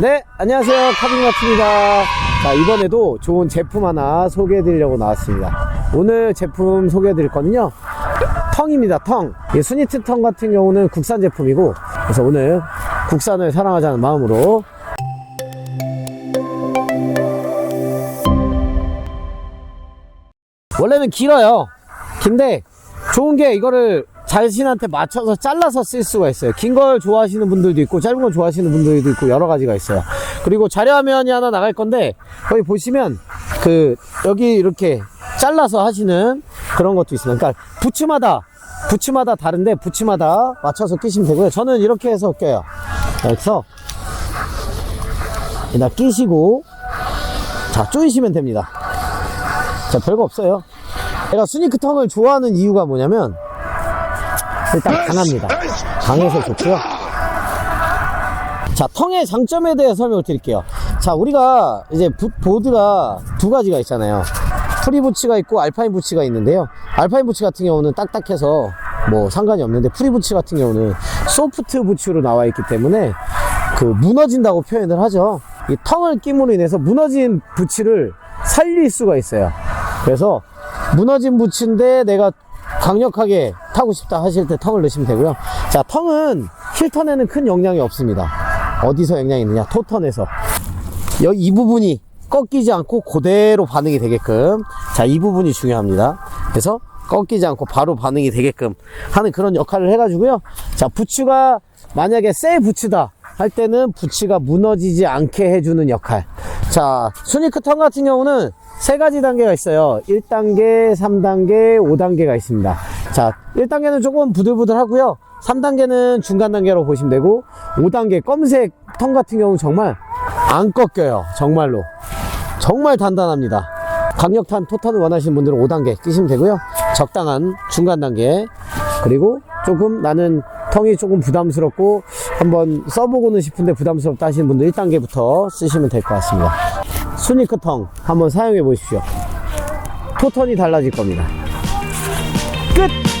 네, 안녕하세요. 카빙마트입니다. 자, 이번에도 좋은 제품 하나 소개해 드리려고 나왔습니다. 오늘 제품 소개해 드릴 거는요. 텅입니다, 텅. 이 스니트 텅 같은 경우는 국산 제품이고, 그래서 오늘 국산을 사랑하자는 마음으로 원래는 길어요. 긴데 좋은 게 이거를 자신한테 맞춰서 잘라서 쓸 수가 있어요. 긴 걸 좋아하시는 분들도 있고 짧은 걸 좋아하시는 분들도 있고 여러 가지가 있어요. 그리고 자료화면이 하나 나갈 건데 거기 보시면 그 여기 이렇게 잘라서 하시는 그런 것도 있습니다. 그러니까 부츠마다 부츠마다 다른데 부츠마다 맞춰서 끼시면 되고요. 저는 이렇게 해서 껴요. 그래서 나 끼시고 자 조이시면 됩니다. 자, 별거 없어요. 제가 스니크 텅을 좋아하는 이유가 뭐냐면, 일단 강합니다. 강해서 좋고요. 자, 텅의 장점에 대해 설명을 드릴게요. 자, 우리가 이제 부- 보드가 두 가지가 있잖아요. 프리 부츠가 있고 알파인 부츠가 있는데요. 알파인 부츠 같은 경우는 딱딱해서 뭐 상관이 없는데 프리 부츠 같은 경우는 소프트 부츠로 나와 있기 때문에 그 무너진다고 표현을 하죠. 이 텅을 끼므로 인해서 무너진 부츠를 살릴 수가 있어요. 그래서 무너진 부츠인데 내가 강력하게 타고 싶다 하실 때 텅을 넣으시면 되고요. 자, 텅은 힐턴에는 큰 영향이 없습니다. 어디서 영향이 있느냐? 토턴에서. 여기 이 부분이 꺾이지 않고 그대로 반응이 되게끔 자, 이 부분이 중요합니다. 그래서 꺾이지 않고 바로 반응이 되게끔 하는 그런 역할을 해가지고요. 자, 부츠가 만약에 새 부츠다 할 때는 부츠가 무너지지 않게 해주는 역할. 자, 스니크 턴 같은 경우는 세 가지 단계가 있어요. 1단계, 3단계, 5단계가 있습니다. 자, 1단계는 조금 부들부들하고요. 3단계는 중간 단계로 보시면 되고, 5단계 검색 턴 같은 경우는 정말 안 꺾여요. 정말로. 정말 단단합니다. 강력한 토턴을 원하시는 분들은 5단계 끼시면 되고요. 적당한 중간 단계. 그리고 조금 나는 텅이 조금 부담스럽고 한번 써보고는 싶은데 부담스럽다 하시는 분들 1단계부터 쓰시면 될 것 같습니다. 스니커 텅 한번 사용해 보십시오. 토턴이 달라질 겁니다. 끝!